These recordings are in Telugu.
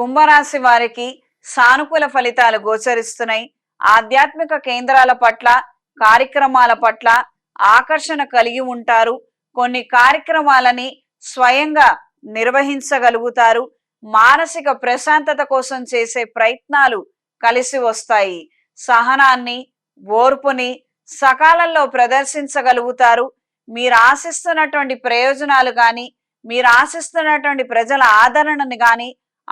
కుంభరాశి వారికి సానుకూల ఫలితాలు గోచరిస్తున్నాయి. ఆధ్యాత్మిక కేంద్రాల పట్ల కార్యక్రమాల పట్ల ఆకర్షణ కలిగి ఉంటారు. కొన్ని కార్యక్రమాలని స్వయంగా నిర్వహించగలుగుతారు. మానసిక ప్రశాంతత కోసం చేసే ప్రయత్నాలు కలిసి వస్తాయి. సహనాన్ని ఓర్పుని సకాలంలో ప్రదర్శించగలుగుతారు. మీరు ఆశిస్తున్నటువంటి ప్రయోజనాలు కానీ మీరు ఆశిస్తున్నటువంటి ప్రజల ఆదరణని కానీ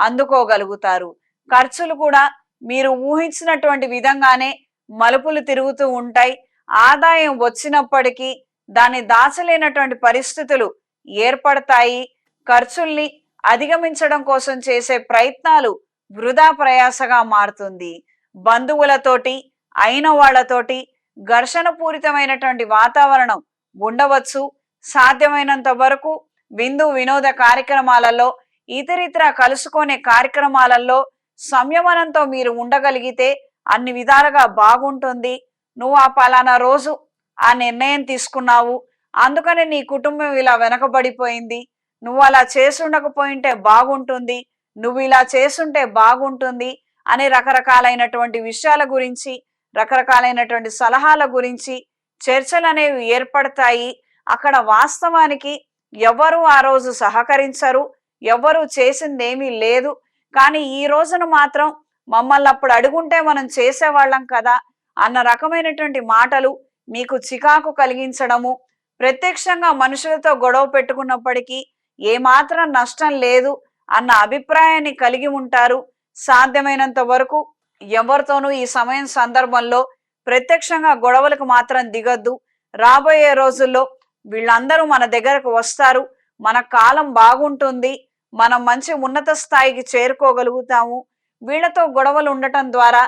అందుకోగలుగుతారు. ఖర్చులు కూడా మీరు ఊహించినటువంటి విధంగానే మలుపులు తిరుగుతూ ఉంటాయి. ఆదాయం వచ్చినప్పటికీ దాన్ని దాచలేనటువంటి పరిస్థితులు ఏర్పడతాయి. ఖర్చుల్ని అధిగమించడం కోసం చేసే ప్రయత్నాలు వృధా ప్రయాసగా మారుతుంది. బంధువులతోటి అయిన వాళ్ళతోటి ఘర్షణ పూరితమైనటువంటి వాతావరణం ఉండవచ్చు. సాధ్యమైనంత వరకు విందు వినోద కార్యక్రమాలలో ఇతరితర కలుసుకునే కార్యక్రమాలలో సంయమనంతో మీరు ఉండగలిగితే అన్ని విధాలుగా బాగుంటుంది. నువ్వు ఆ పలానా రోజు ఆ నిర్ణయం తీసుకున్నావు. అందుకని నీ కుటుంబం ఇలా వెనకబడిపోయింది. నువ్వు అలా చేసుండకపోయింటే బాగుంటుంది. నువ్వు ఇలా చేసుంటే బాగుంటుంది అని రకరకాలైనటువంటి విషయాల గురించి రకరకాలైనటువంటి సలహాల గురించి చర్చలు అనేవి ఏర్పడతాయి. అక్కడ వాస్తవానికి ఎవరు ఆ రోజు సహకరించరు. ఎవ్వరూ చేసిందేమీ లేదు. కానీ ఈ రోజున మాత్రం మమ్మల్ని అప్పుడు అడుగుంటే మనం చేసేవాళ్ళం కదా అన్న రకమైనటువంటి మాటలు మీకు చికాకు కలిగించడము ప్రత్యక్షంగా మనుషులతో గొడవ పెట్టుకున్నప్పటికీ ఏమాత్రం నష్టం లేదు అన్న అభిప్రాయాన్ని కలిగి ఉంటారు. సాధ్యమైనంత వరకు ఎవరితోనూ ఈ సమయం సందర్భంలో ప్రత్యక్షంగా గొడవలకు మాత్రం దిగద్దు. రాబోయే రోజుల్లో వీళ్ళందరూ మన దగ్గరకు వస్తారు. మన కాలం బాగుంటుంది. మనం మంచి ఉన్నత స్థాయికి చేరుకోగలుగుతాము. వీళ్ళతో గొడవలు ఉండటం ద్వారా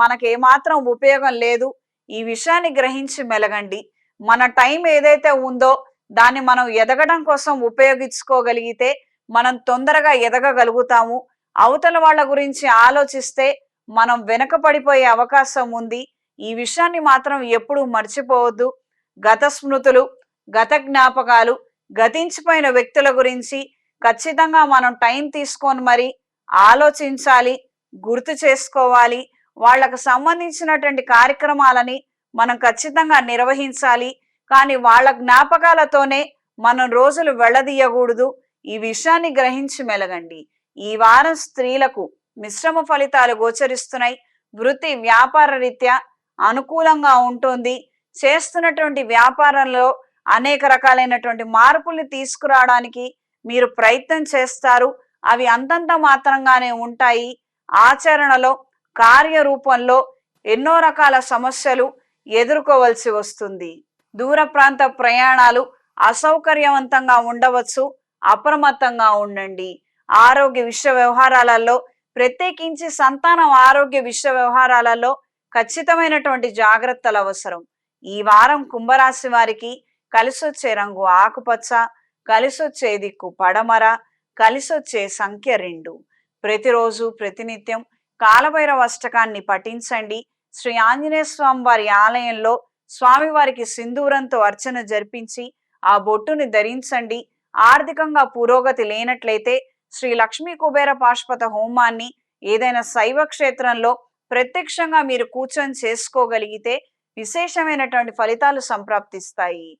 మనకి ఏమాత్రం ఉపయోగం లేదు. ఈ విషయాన్ని గ్రహించి మెలగండి. మన టైం ఏదైతే ఉందో దాన్ని మనం ఎదగడం కోసం ఉపయోగించుకోగలిగితే మనం తొందరగా ఎదగగలుగుతాము. అవతల వాళ్ళ గురించి ఆలోచిస్తే మనం వెనకపడిపోయే అవకాశం ఉంది. ఈ విషయాన్ని మాత్రం ఎప్పుడూ మర్చిపోవద్దు. గత స్మృతులు గత జ్ఞాపకాలు గతించిపోయిన వ్యక్తుల గురించి ఖచ్చితంగా మనం టైం తీసుకొని మరి ఆలోచించాలి గుర్తు చేసుకోవాలి. వాళ్ళకు సంబంధించినటువంటి కార్యక్రమాలని మనం ఖచ్చితంగా నిర్వహించాలి. కానీ వాళ్ళ జ్ఞాపకాలతోనే మనం రోజులు వెళ్ళదీయకూడదు. ఈ విషయాన్ని గ్రహించి మెలగండి. ఈ వారం స్త్రీలకు మిశ్రమ ఫలితాలు గోచరిస్తున్నాయి. వృత్తి వ్యాపార రీత్యా అనుకూలంగా ఉంటుంది. చేస్తున్నటువంటి వ్యాపారంలో అనేక రకాలైనటువంటి మార్పుల్ని తీసుకురావడానికి మీరు ప్రయత్నం చేస్తారు. అవి అంతంత మాత్రంగానే ఉంటాయి. ఆచరణలో కార్యరూపంలో ఎన్నో రకాల సమస్యలు ఎదుర్కోవలసి వస్తుంది. దూర ప్రాంత ప్రయాణాలు అసౌకర్యవంతంగా ఉండవచ్చు. అప్రమత్తంగా ఉండండి. ఆరోగ్య విషయ వ్యవహారాలలో ప్రత్యేకించి సంతానం ఆరోగ్య విషయ వ్యవహారాలలో ఖచ్చితమైనటువంటి జాగ్రత్తలు అవసరం. ఈ వారం కుంభరాశి వారికి కలిసొచ్చే రంగు ఆకుపచ్చ కలిసొచ్చే దిక్కు పడమర కలిసొచ్చే సంఖ్య రెండు. ప్రతిరోజు ప్రతినిత్యం కాలభైరవ అష్టకాన్ని పఠించండి. శ్రీ ఆంజనేయ స్వామి వారి ఆలయంలో స్వామివారికి సింధూరంతో అర్చన జరిపించి ఆ బొట్టుని ధరించండి. ఆర్థికంగా పురోగతి లేనట్లయితే శ్రీ లక్ష్మీ కుబేర పాష్పత హోమాన్ని ఏదైనా శైవ క్షేత్రంలో ప్రత్యక్షంగా మీరు కూర్చొని చేసుకోగలిగితే విశేషమైనటువంటి ఫలితాలు సంప్రాప్తిస్తాయి.